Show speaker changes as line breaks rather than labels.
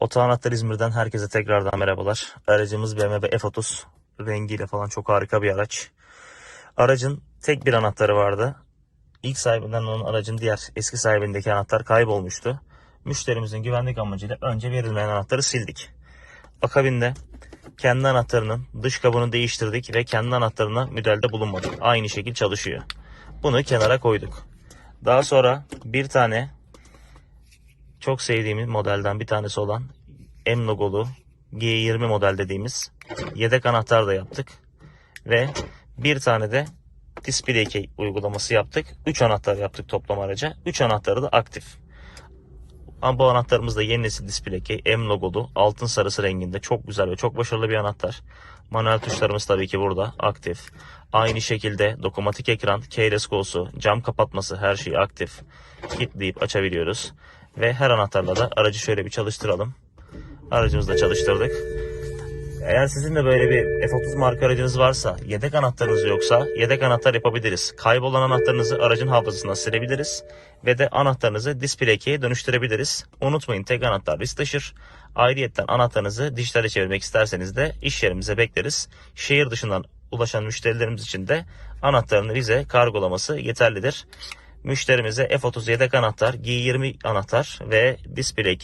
Oto Anahtar İzmir'den herkese tekrardan merhabalar. Aracımız BMW F30. Rengiyle falan çok harika bir araç. Aracın tek bir anahtarı vardı. İlk sahibinden onun aracın diğer eski sahibindeki anahtar kaybolmuştu. Müşterimizin güvenlik amacıyla önce verilmeyen anahtarı sildik. Akabinde kendi anahtarının dış kabını değiştirdik ve kendi anahtarına müdahalede bulunmadık. Aynı şekil çalışıyor. Bunu kenara koyduk. Daha sonra bir tane çok sevdiğimiz modelden bir tanesi olan M logolu G20 model dediğimiz yedek anahtar da yaptık. Ve bir tane de display uygulaması yaptık. 3 anahtar yaptık toplam araca. 3 anahtarı da aktif. Ama bu anahtarımız da yeni nesil display key M logolu altın sarısı renginde çok güzel ve çok başarılı bir anahtar. Manuel tuşlarımız tabii ki burada aktif. Aynı şekilde dokunmatik ekran, keyless kolsu, cam kapatması her şey aktif. Kilitleyip açabiliyoruz. Ve her anahtarla da aracı şöyle bir çalıştıralım. Aracımızı da çalıştırdık. Eğer sizin de böyle bir F30 marka aracınız varsa, yedek anahtarınız yoksa yedek anahtar yapabiliriz. Kaybolan anahtarınızı aracın hafızasına silebiliriz ve de anahtarınızı display dönüştürebiliriz. Unutmayın tek anahtar risk taşır. Ayrıyetten anahtarınızı dijitale çevirmek isterseniz de iş yerimize bekleriz. Şehir dışından ulaşan müşterilerimiz için de anahtarını bize kargolaması yeterlidir. Müşterimize F30 yedek anahtar, G20 anahtar ve display